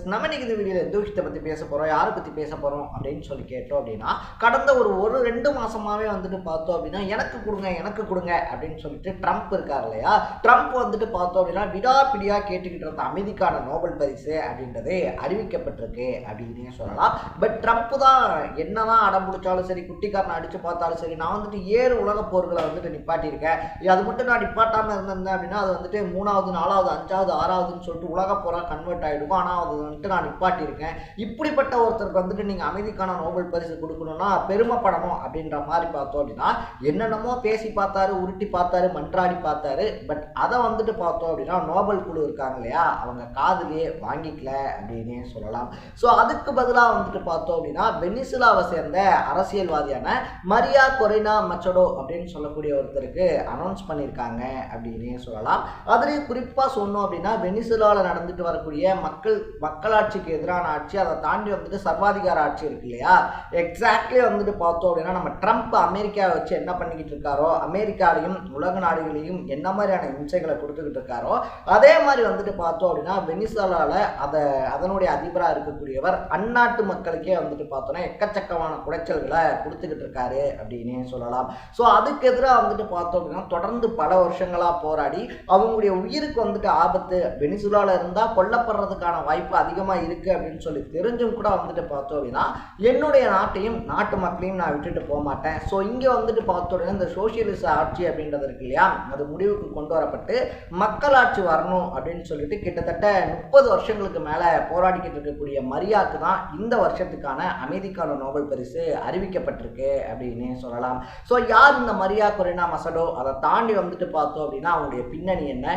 Friends நம்ம இன்னைக்கு இந்த வீடியோவில் எந்த விஷயத்தை பற்றி பேச போகிறோம் யாரை பற்றி பேச போகிறோம் அப்படின்னு சொல்லி கேட்டோம் அப்படின்னா கடந்த ஒரு ஒரு ரெண்டு மாதமாகவே வந்துட்டு பார்த்தோம் அப்படின்னா எனக்கு கொடுங்க எனக்கு கொடுங்க அப்படின்னு சொல்லிட்டு ட்ரம்ப் இருக்கார் இல்லையா? ட்ரம்ப் வந்துட்டு பார்த்தோம் அப்படின்னா விடாப்பிடியாக கேட்டுக்கிட்டு இருந்த அமைதிக்கான நோபல் பரிசு அப்படின்றது அறிவிக்கப்பட்டிருக்கு அப்படின்னே சொல்லலாம். பட் ட்ரம்ப் தான் என்னதான் அடம் பிடிச்சாலும் சரி குட்டிக்காரனை அடித்து பார்த்தாலும் சரி நான் வந்துட்டு ஏறு உலக போர்களை வந்துட்டு நிப்பாட்டியிருக்கேன். அது மட்டும் நான் நிப்பாட்டாமல் இருந்திருந்தேன் அப்படின்னா அது வந்துட்டு மூணாவது நாலாவது அஞ்சாவது ஆறாவதுன்னு சொல்லிட்டு உலக போராக கன்வெர்ட் ஆகிடுவோம் ஆனால் அது வந்துட்டு நான் நிப்பாட்டியிருக்கேன். இப்படிப்பட்ட ஒருத்தருக்கு வந்துட்டு நீங்கள் அமைதிக்கான நோபல் பரிசு கொடுக்கணும்னா பெருமைப்படணும் அப்படின்ற மாதிரி பார்த்தோம் அப்படின்னா என்னென்னமோ பேசி பார்த்தாரு உருட்டி பார்த்தாரு மன்றாடி பார்த்தாரு பட் அதை வந்துட்டு பார்த்தோம் அப்படின்னா நோபல் குழு இருக்காங்க இல்லையா? அவங்க காதுலயே வாங்கிக்கல அப்படின்னே சொல்லலாம். ஸோ அதுக்கு பதிலாக வந்துட்டு பார்த்தோம் அப்படின்னா வெனிசுலாவை சேர்ந்த அரசியல்வாதியான மரியா கொரினா மச்சடோ அப்படின்னு சொல்லக்கூடிய ஒருத்தருக்கு அனௌன்ஸ் பண்ணியிருக்காங்க அப்படின்னே சொல்லலாம். அதுலேயும் குறிப்பாக சொன்னோம் அப்படின்னா வெனிசுலாவில் நடந்துட்டு வரக்கூடிய மக்கள் மக் மக்களாட்சிக்கு எதிரான ஆட்சி அதை தாண்டி வந்துட்டு சர்வாதிகார ஆட்சி இருக்கு இல்லையா? எக்ஸாக்ட்லி வந்துட்டு பார்த்தோம் அப்படின்னா நம்ம ட்ரம்ப் அமெரிக்காவை வச்சு என்ன பண்ணிக்கிட்டு இருக்காரோ அமெரிக்காலையும் உலக நாடுகளையும் என்ன மாதிரியான இம்சைகளை கொடுத்துக்கிட்டு இருக்காரோ அதே மாதிரி வந்துட்டு பார்த்தோம் அப்படின்னா வெனிசலாவில் அதை அதனுடைய அதிபராக இருக்கக்கூடியவர் அந்நாட்டு மக்களுக்கே வந்துட்டு பார்த்தோன்னா எக்கச்சக்கமான குடைச்சல்களை கொடுத்துக்கிட்டு இருக்காரு அப்படின்னே சொல்லலாம். ஸோ அதுக்கு எதிராக வந்துட்டு பார்த்தோம் அப்படின்னா தொடர்ந்து பல வருஷங்களாக போராடி அவங்களுடைய உயிருக்கு வந்துட்டு ஆபத்து வெனிசுலாவில் இருந்தால் கொல்லப்படுறதுக்கான வாய்ப்பு அதிகமாக இருக்குது அப்படின்னு சொல்லி தெரிஞ்சும் கூட வந்துட்டு பார்த்தோம் அப்படின்னா என்னுடைய நாட்டையும் நாட்டு மக்களையும் நான் விட்டுட்டு போக மாட்டேன். ஸோ இங்கே வந்துட்டு பார்த்தோடனே இந்த சோசியலிச ஆட்சி அப்படின்றது இருக்கு இல்லையா? அது முடிவுக்கு கொண்டு வரப்பட்டு மக்களாட்சி வரணும் அப்படின்னு சொல்லிட்டு கிட்டத்தட்ட முப்பது வருஷங்களுக்கு மேலே போராடிக்கிட்டு இருக்கக்கூடிய மரியாக்கு தான் இந்த வருஷத்துக்கான அமைதிக்கான நோபல் பரிசு அறிவிக்கப்பட்டிருக்கு அப்படின்னு சொல்லலாம். ஸோ யார் இந்த மரியா கொரினா மசடோ அதை தாண்டி வந்துட்டு பார்த்தோம் அப்படின்னா அவங்களுடைய பின்னணி என்ன?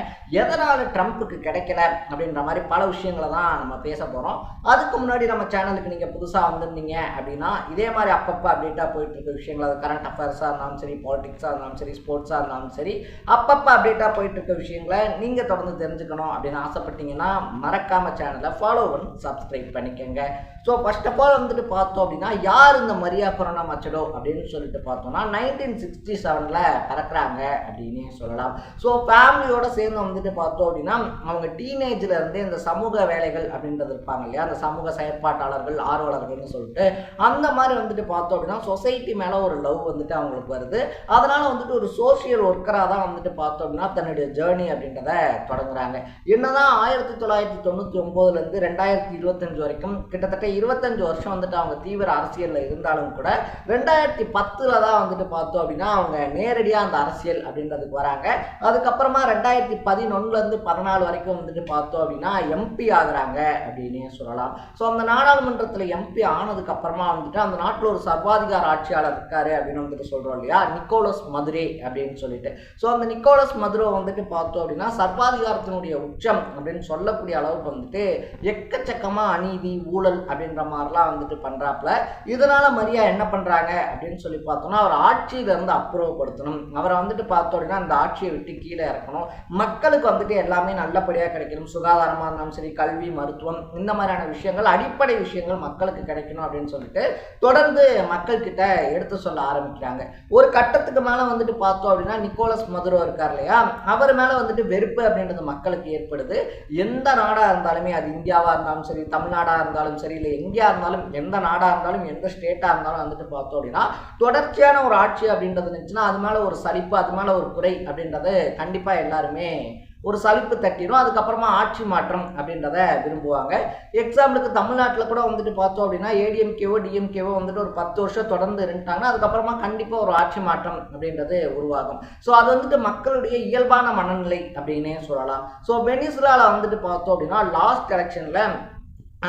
எதனால் ட்ரம்ப்புக்கு கிடைக்கல அப்படின்ற மாதிரி பல விஷயங்களை தான் நம்ம பேச போகிறோம் அதுக்கு முன்னாடி நம்ம சேனலுக்கு நீங்கள் புதுசாக வந்திருந்தீங்க அப்படின்னா இதே மாதிரி அப்பப்போ அப்டேட்டாக போயிட்டு இருக்க விஷயங்கள் அது கரண்ட் அஃபேர்ஸாக இருந்தாலும் சரி பாலிடிக்ஸாக இருந்தாலும் சரி ஸ்போர்ட்ஸாக இருந்தாலும் சரி அப்பப்போ அப்டேட்டாக போயிட்டு இருக்க விஷயங்களை நீங்கள் தொடர்ந்து தெரிஞ்சுக்கணும் அப்படின்னு ஆசைப்பட்டீங்கன்னா மறக்காம சேனலை ஃபாலோ பண்ணி சப்ஸ்கிரைப் பண்ணிக்கோங்க. ஸோ ஃபர்ஸ்ட் ஆஃப் ஆல் வந்துட்டு பார்த்தோம் அப்படின்னா யார் இந்த மரியா கொரோனா மச்சடோ அப்படின்னு சொல்லிட்டு பார்த்தோம்னா நைன்டீன் சிக்ஸ்டி செவனில் பறக்கிறாங்க அப்படின்னு சொல்லலாம். ஸோ ஃபேமிலியோட சேர்ந்து வந்துட்டு பார்த்தோம் அப்படின்னா அவங்க டீனேஜில் இருந்தே இந்த சமூக வேலைகள் அப்படின்றது இருப்பாங்க இல்லையா? அந்த சமூக செயற்பாட்டாளர்கள் ஆர்வலர்கள்னு சொல்லிட்டு அந்த மாதிரி வந்துட்டு பார்த்தோம் அப்படின்னா சொசைட்டி மேலே ஒரு லவ் வந்துட்டு அவங்களுக்கு வருது. அதனால் வந்துட்டு ஒரு சோஷியல் ஒர்க்கராக தான் வந்துட்டு பார்த்தோம் அப்படின்னா தன்னுடைய ஜேர்னி அப்படின்றத தொடங்குறாங்க. என்னதான் ஆயிரத்தி தொள்ளாயிரத்தி தொண்ணூற்றி ஒம்போதுலேருந்து ரெண்டாயிரத்தி இருபத்தஞ்சு வரைக்கும் கிட்டத்தட்ட இருபத்தஞ்சு வருஷம் வந்துட்டு அவங்க தீவிர அரசியலில் இருந்தாலும் கூட ரெண்டாயிரத்தி பத்தில் தான் வந்துட்டு பார்த்தோம் அப்படின்னா அவங்க நேரடியாக அந்த அரசியல் அப்படின்றதுக்கு வராங்க. அதுக்கப்புறமா ரெண்டாயிரத்தி பதினொன்னுலேருந்து பதினாலு வரைக்கும் வந்துட்டு பார்த்தோம் அப்படின்னா எம்பி ஆகுறாங்க. அப்படின்னே சொல்லலாம். ஸோ அந்த நாடாளுமன்றத்தில் எம்பி ஆனதுக்கு அப்புறமா வந்துட்டு அந்த நாட்டில் ஒரு சர்வாதிகார ஆட்சியாளர் இருக்காரு அப்படின்னு வந்துட்டு சொல்கிறோம் இல்லையா? நிக்கோலஸ் மதுரே அப்படின்னு சொல்லிட்டு. ஸோ அந்த நிக்கோலஸ் மதுரோ வந்துட்டு பார்த்தோம் அப்படின்னா சர்வாதிகாரத்தினுடைய உச்சம் அப்படின்னு சொல்லக்கூடிய அளவுக்கு வந்துட்டு எக்கச்சக்கமாக அநீதி ஊழல் அப்படின்ற மாதிரிலாம் வந்துட்டு பண்ணுறாப்புல இதனால் மரியா என்ன பண்ணுறாங்க அப்படின்னு சொல்லி பார்த்தோம்னா அவர் ஆட்சியிலேருந்து அப்புறப்படுத்தணும். அவரை வந்துட்டு பார்த்தோம் அப்படின்னா அந்த ஆட்சியை விட்டு கீழே இறக்கணும். மக்களுக்கு வந்துட்டு எல்லாமே நல்லபடியாக கிடைக்கணும். சுகாதாரமாக இருந்தாலும் சரி கல்வி மருத்துவம் இந்த மாதிரியான விஷயங்கள் அடிப்படை விஷயங்கள் மக்களுக்கு கிடைக்கணும் அப்படின்னு சொல்லிட்டு தொடர்ந்து மக்கள்கிட்ட எடுத்து சொல்ல ஆரம்பிக்கிறாங்க. ஒரு கட்டத்துக்கு மேலே வந்துட்டு பார்த்தோம் அப்படின்னா நிக்கோலஸ் மதுரோ இருக்கார் இல்லையா? அவர் மேலே வந்துட்டு வெறுப்பு அப்படின்றது மக்களுக்கு ஏற்படுது. எந்த நாடாக இருந்தாலுமே அது இந்தியாவாக இருந்தாலும் சரி தமிழ்நாடாக இருந்தாலும் சரி இல்லை எங்கேயா இருந்தாலும் எந்த நாடாக இருந்தாலும் எந்த ஸ்டேட்டாக இருந்தாலும் வந்துட்டு பார்த்தோம் அப்படின்னா தொடர்ச்சியான ஒரு ஆட்சி அப்படின்றது இருந்துச்சுன்னா அது மேலே ஒரு சலிப்பு அது மேலே ஒரு குறை அப்படின்றது கண்டிப்பாக எல்லாருமே ஒரு சலிப்பு தட்டிடும் அதுக்கப்புறமா ஆட்சி மாற்றம் அப்படின்றத விரும்புவாங்க. எக்ஸாம்பிளுக்கு தமிழ்நாட்டில் கூட வந்துட்டு பார்த்தோம் அப்படின்னா ஏடிஎம்கேவோ டிஎம்கேவோ வந்துட்டு ஒரு பத்து வருஷம் தொடர்ந்து இருந்துட்டாங்கன்னா அதுக்கப்புறமா கண்டிப்பாக ஒரு ஆட்சி மாற்றம் அப்படின்றது உருவாகும். ஸோ அது வந்துட்டு மக்களுடைய இயல்பான மனநிலை அப்படின்னே சொல்லலாம். ஸோ வெனிசுலாவில் வந்துட்டு பார்த்தோம் அப்படின்னா லாஸ்ட் எலெக்ஷனில்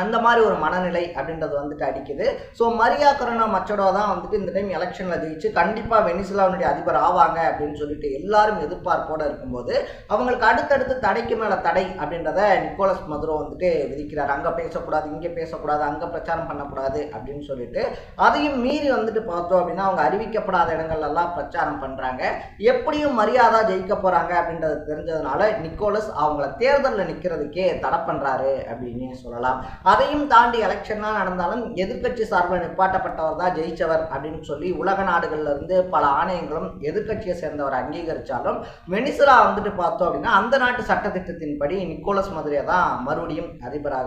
அந்த மாதிரி ஒரு மனநிலை அப்படின்றது வந்துட்டு அடிக்குது. ஸோ மரியா கருணா மச்சடோ தான் வந்துட்டு இந்த டைம் எலெக்ஷனில் ஜெயிச்சு கண்டிப்பாக வெனிசுலாவுடைய அதிபர் ஆவாங்க அப்படின்னு சொல்லிட்டு எல்லாரும் எதிர்பார்ப்போடு இருக்கும்போது அவங்களுக்கு அடுத்தடுத்து தடைக்கு மேலே தடை அப்படின்றத நிக்கோலஸ் மதுரோ வந்துட்டு விதிக்கிறார். அங்கே பேசக்கூடாது இங்கே பேசக்கூடாது அங்கே பிரச்சாரம் பண்ணக்கூடாது அப்படின்னு சொல்லிட்டு அதையும் மீறி வந்துட்டு பார்த்தோம் அப்படின்னா அவங்க அறிவிக்கப்படாத இடங்கள்லாம் பிரச்சாரம் பண்ணுறாங்க எப்படியும் மரியாதா ஜெயிக்க போகிறாங்க அப்படின்றது தெரிஞ்சதுனால நிக்கோலஸ் அவங்கள தேர்தலில் நிற்கிறதுக்கே தடை பண்ணுறாரு அப்படின்னு சொல்லலாம். அதையும் தாண்டி எலெக்ஷன்லாம் நடந்தாலும் எதிர்க்கட்சி சார்பில் நிப்பாட்டப்பட்டவர் தான் ஜெயிச்சவர் அப்படின்னு சொல்லி உலக நாடுகள்ல இருந்து பல ஆணையங்களும் எதிர்க்கட்சியை சேர்ந்தவர் அங்கீகரித்தாலும் வெனிசுலா வந்துட்டு பார்த்தோம் அப்படின்னா அந்த நாட்டு சட்டத்திட்டத்தின்படி நிக்கோலஸ் மதுரையை தான் மறுபடியும் அதிபர்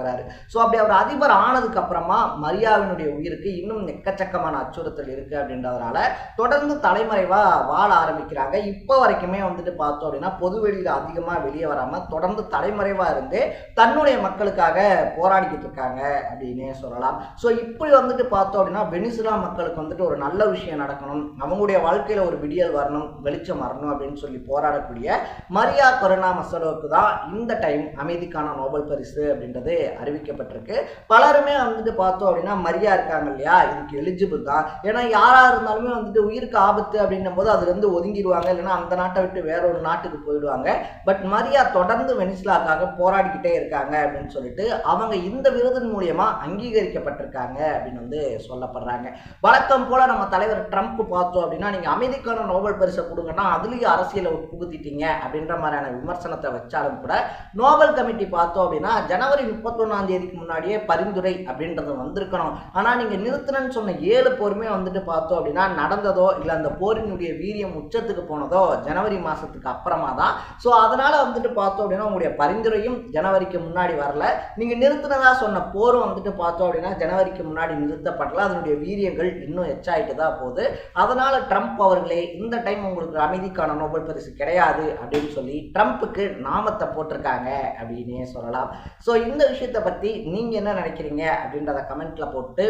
ஸோ அப்படி அவர் அதிபர் ஆனதுக்கு அப்புறமா மரியாவினுடைய உயிருக்கு இன்னும் எக்கச்சக்கமான அச்சுறுத்தல் இருக்கு அப்படின்றதுனால தொடர்ந்து தலைமறைவா வாழ ஆரம்பிக்கிறாங்க. இப்போ வரைக்குமே வந்துட்டு பார்த்தோம் அப்படின்னா பொது வெளியில் அதிகமாக வெளியே வராமல் தொடர்ந்து தலைமறைவா இருந்து தன்னுடைய மக்களுக்காக போராடிக்கிட்டு இருக்காங்க அப்படின்னே சொல்லலாம். ஸோ இப்படி வந்துட்டு பார்த்தோம் அப்படின்னா வெனிசுலா மக்களுக்கு வந்துட்டு ஒரு நல்ல விஷயம் நடக்கணும். அவங்களுடைய வாழ்க்கையில் ஒரு விடியல் வரணும் வெளிச்சம் வரணும் அப்படின்னு சொல்லி போராடக்கூடிய மரியா கொரோனா மசடோவுக்கு தான் இந்த டைம் அமைதிக்கான நோபல் பரிசு அப்படின்றது அறிவிக்கப்பட்டிருக்கு. பலருமே வந்துட்டு பார்த்தோம் அப்படின்னா மரியா இருக்காங்க இல்லையா? இதுக்கு எலிஜிபிள் தான். ஏன்னா யாரா இருந்தாலுமே வந்துட்டு உயிருக்கு ஆபத்து அப்படின்னும் போது அதுலேருந்து ஒதுங்கிடுவாங்க. இல்லைன்னா அந்த நாட்டை விட்டு வேற ஒரு நாட்டுக்கு போயிடுவாங்க. பட் மரியா தொடர்ந்து வெனிசுலாக்காக போராடிக்கிட்டே இருக்காங்க அப்படின்னு சொல்லிட்டு அவங்க இந்த விருதின் மூலியமா அங்கீகரிக்கப்பட்டிருக்காங்க அப்படின்னு வந்து சொல்லப்படுறாங்க. வழக்கம் போல நம்ம தலைவர் ட்ரம்ப் பார்த்தோம் அப்படின்னா நீங்க அமைதிக்கான நோபல் பரிசை கொடுங்கன்னா அதுலயும் அரசியலை புகுத்திட்டீங்க அப்படின்ற மாதிரியான விமர்சனத்தை வச்சாலும் கூட நோபல் கமிட்டி பார்த்தோம் அப்படின்னா ஜனவரி முப்பத்தொன்னாம் தேதிக்கு முன்னாடியே பரிந்துரை அப்படின்றது வந்திருக்கணும். ஆனா நீங்க நிறுத்தினன்னு சொன்ன ஏழு போருமே வந்துட்டு பார்த்தோம் அப்படின்னா நடந்ததோ இல்ல அந்த போரினுடைய வீரியம் உச்சத்துக்கு போனதோ ஜனவரி மாசத்துக்கு அப்புறமா தான். ஸோ அதனால வந்துட்டு பார்த்தோம் அப்படின்னா உங்களுடைய பரிந்துரையும் ஜனவரிக்கு முன்னாடி வரல. நீங்க நிறுத்தினதா சொன்ன போரும் வந்துட்டு பார்த்தோம் அப்படின்னா ஜனவரிக்கு முன்னாடி நிறுத்தப்படலாம் அதனுடைய வீரியங்கள் இன்னும் எச்சாயிட்டு தான் போகுது. அதனால் ட்ரம்ப் அவர்களே இந்த டைம் உங்களுக்கு அமைதிக்கான நோபல் பரிசு கிடையாது அப்படின்னு சொல்லி ட்ரம்ப்புக்கு நாமத்தை போட்டிருக்காங்க அப்படின்னே சொல்லலாம். ஸோ இந்த விஷயத்தை பற்றி நீங்கள் என்ன நினைக்கிறீங்க அப்படின்றத கமெண்ட்டில் போட்டு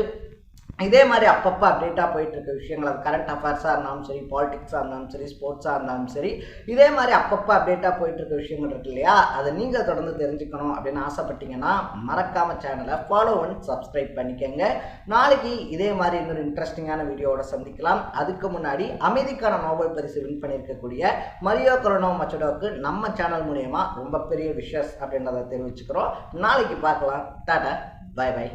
இதே மாதிரி அப்பப்போ அப்டேட்டாக போயிட்டுருக்க விஷயங்கள். அது கரண்ட் அஃபேர்ஸாக இருந்தாலும் சரி பாலிடிக்ஸாக இருந்தாலும் சரி ஸ்போர்ட்ஸாக இருந்தாலும் சரி இதே மாதிரி அப்பப்போ அப்டேட்டாக போயிட்டுருக்க விஷயங்கள் இருக்கு இல்லையா? அதை நீங்கள் தொடர்ந்து தெரிஞ்சுக்கணும் அப்படின்னு ஆசைப்பட்டீங்கன்னா மறக்காம சேனலை ஃபாலோ பண்ணி சப்ஸ்கிரைப் பண்ணிக்கோங்க. நாளைக்கு இதே மாதிரி இன்னொரு இன்ட்ரெஸ்டிங்கான வீடியோவோட சந்திக்கலாம். அதுக்கு முன்னாடி அமைதிக்கான நோபல் பரிசு வின் பண்ணியிருக்கக்கூடிய மரியோ கொரோனோ மச்சடோவுக்கு நம்ம சேனல் மூலயமா ரொம்ப பெரிய விஷஸ் அப்படின்றத தெரிவிச்சுக்கிறோம். நாளைக்கு பார்க்கலாம். டாடா. By by